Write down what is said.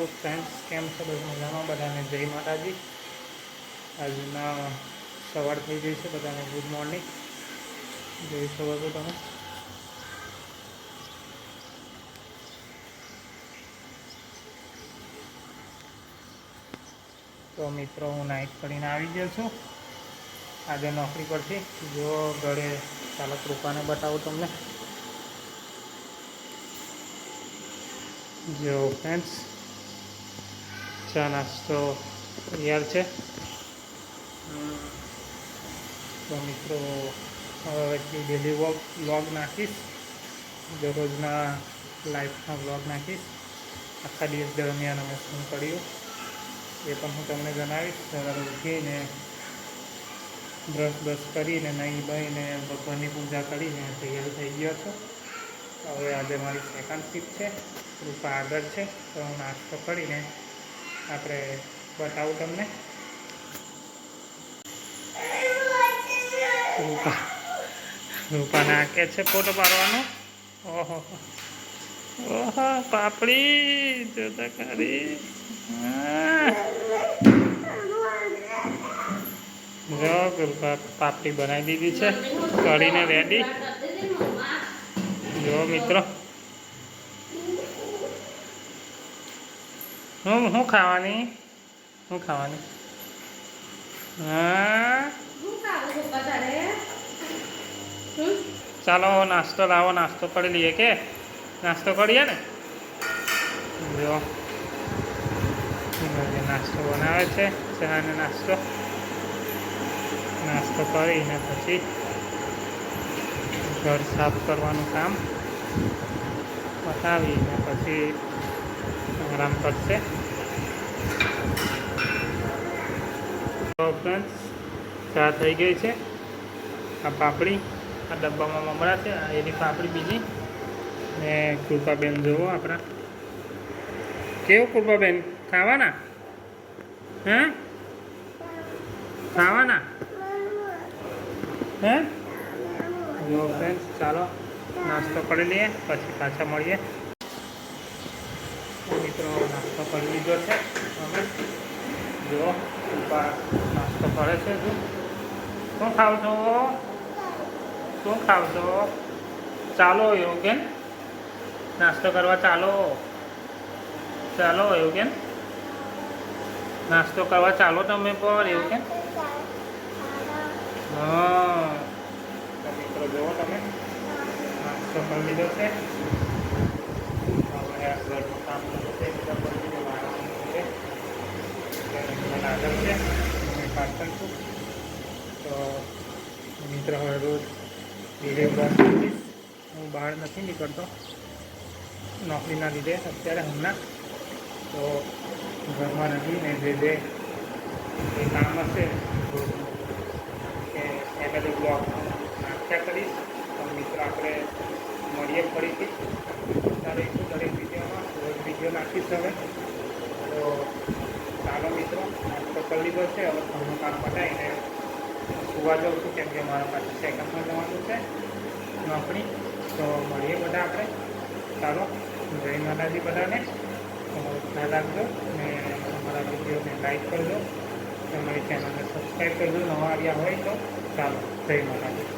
Hello friends કેમ છો? બધા મજામાં. બધાને જય માતાજી. આજના સવાર થઈ ગઈ છે. બધાને ગુડ મોર્નિંગ જોઈ શકો છો તમે. તો મિત્રો, હું નાઇટ કરીને આવી ગયો છું. આજે નોકરી પરથી. જો ઘરે ચાલો કૃપાને બતાવું તમને. જો ફ્રેન્ડ્સ ચા નાસ્તો તૈયાર છે તો મિત્રો હવે ડેલી વોક વ્લોગ નાખીશ દરરોજના લાઈફના વ્લોગ નાખીશ આખા દિવસ દરમિયાન અમે શું કર્યું એ પણ હું તમને જણાવીશ સવારે ઉઠીને બ્રશ બ્રશ કરીને નહીં બહીને ભગવાનની પૂજા કરીને તૈયાર થઈ ગયો હતો હવે આજે મારી સેકન્ડ શિફ્ટ છે કૃપા આગળ છે તો હું નાસ્તો કરીને આપણે બતાવું તમને. રૂપા. રૂપા નાખે છે ફોટો પાડવાનો. ઓહો. ઓહો, પાપડી. જોતા કરી જો, કૃપા પાપડી બનાવી દીધી છે. કરીને રેડી જો, મિત્રો. હું શું ખાવાની? શું ખાવાની? હા? ચાલો નાસ્તો લાવો નાસ્તો કરી લઈએ કે? નાસ્તો કરીએ ને? જો. નાસ્તો બનાવે છે ચાનો નાસ્તો. નાસ્તો કરીને પછી ઘર સાફ કરવાનું કામ. પતાવીને પછી આરામ કરશે. ફ્રેન્ડ્સ ચા થઈ ગઈ છે. આ પાપડી આ ડબ્બામાં મમરા છે. એની પાપડી બીજી. ને કૃપાબેન જુઓ આપણા. કેવું કૃપાબેન? ખાવાના? હે? ખાવાના? હે? જો ફ્રેન્ડ્સ ચાલો, નાસ્તો કરી લઈએ, પછી પાછા મળીએ. કરી લીધો છે, અમે જો નાસ્તો કરે છે જો શું ખાવ છો શું ખાવ છો ચાલો એવું કેમ નાસ્તો કરવા ચાલો. ચાલો કેમ નાસ્તો કરવા ચાલો તમે પણ કેમ હા. મિત્રો જુઓ તમે. નાસ્તો કરી લીધો છે. હવે આ ઘરનું કામ બધા કરીને વાળવાનું છે ત્યારે મને આગળ છે હું પાર્સલ છું તો મિત્ર હવે રોજ વીડિયો હું બહાર નથી નીકળતો નોકરીના લીધે અત્યારે હમણાં તો ઘરમાં નથી ને જે જે કામ હશે કે બધું બ્લોગ નાખ્યા કરીશ તો મિત્ર આપણે મળીએ ફરીથી દરેક દરેક વિડીયોમાં રોજ વીડિયો નાખીશ હવે તો ચાલો મિત્રો. તો કરી બસ છે. હવે ઘરનું કામ પટાવીને સુવા જાઉં છું કેમ કે મારા પાસે સેકન્ડમાં જવાનું છે. નોકરી તો મળીએ બધા આપણે. ચાલો, જય માતાજી બધાને. ખ્યાલ રાખજો અને અમારા વિડીયોને લાઈક કરજો. તમારી ચેનલને સબસ્ક્રાઈબ કરજો. નવા આવ્યા હોય તો ચાલો, જય માતાજી.